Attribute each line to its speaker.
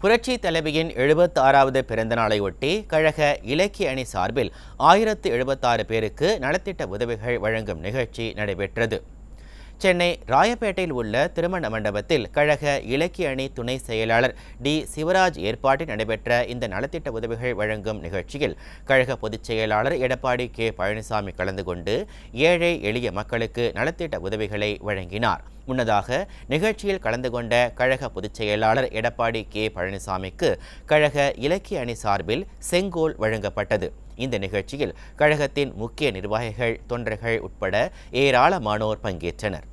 Speaker 1: புரட்சி தலைவியின் எழுபத்தி ஆறாவது பிறந்த நாளையொட்டி கழக இலக்கிய அணி சார்பில் ஆயிரத்து எழுபத்தாறு பேருக்கு நலத்திட்ட உதவிகள் வழங்கும் நிகழ்ச்சி நடைபெற்றது. சென்னை ராயப்பேட்டையில் உள்ள திருமண மண்டபத்தில் கழக இலக்கிய அணி துணை செயலாளர் டி. சிவராஜ் ஏற்பாட்டில் நடைபெற்ற இந்த நலத்திட்ட உதவிகள் வழங்கும் நிகழ்ச்சியில் கழக பொதுச் செயலாளர் எடப்பாடி கே. பழனிசாமி கலந்து கொண்டு ஏழை எளிய மக்களுக்கு நலத்திட்ட உதவிகளை வழங்கினார். முன்னதாக நிகழ்ச்சியில் கலந்து கொண்ட கழக பொதுச் செயலாளர் எடப்பாடி கே. பழனிசாமிக்கு கழக இலக்கிய அணி சார்பில் செங்கோல் வழங்கப்பட்டது. இந்த நிகழ்ச்சியில் கழகத்தின் முக்கிய நிர்வாகிகள் தொண்டர்கள் உட்பட ஏராளமானோர் பங்கேற்றனர்.